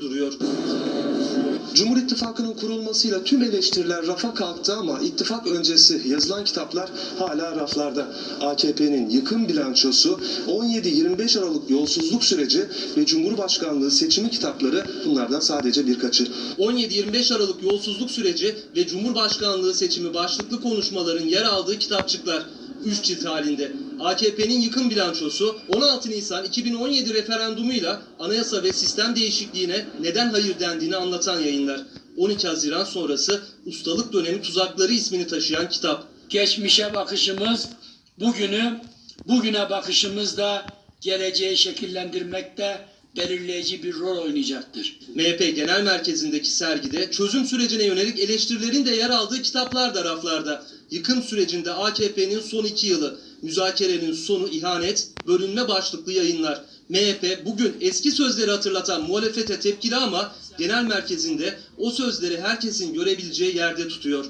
duruyor. Cumhur İttifakı'nın kurulmasıyla tüm eleştiriler rafa kalktı ama ittifak öncesi yazılan kitaplar hala raflarda. AKP'nin yıkım bilançosu, 17-25 Aralık yolsuzluk süreci ve Cumhurbaşkanlığı seçimi kitapları bunlardan sadece birkaçı. 17-25 Aralık yolsuzluk süreci ve Cumhurbaşkanlığı seçimi başlıklı konuşmaların yer aldığı kitapçıklar. 3 cilt halinde. AKP'nin yıkım bilançosu 16 Nisan 2017 referandumuyla anayasa ve sistem değişikliğine neden hayır dendiğini anlatan yayınlar. 12 Haziran sonrası ustalık dönemi tuzakları ismini taşıyan kitap. geçmişe bakışımız, bugünü, bugüne bakışımız da geleceği şekillendirmekte belirleyici bir rol oynayacaktır. MHP Genel Merkezi'ndeki sergide çözüm sürecine yönelik eleştirilerin de yer aldığı kitaplar da raflarda. Yıkım sürecinde AKP'nin son iki yılı, müzakerenin sonu ihanet, bölünme başlıklı yayınlar. MHP bugün eski sözleri hatırlatan muhalefete tepkili ama genel merkezinde o sözleri herkesin görebileceği yerde tutuyor.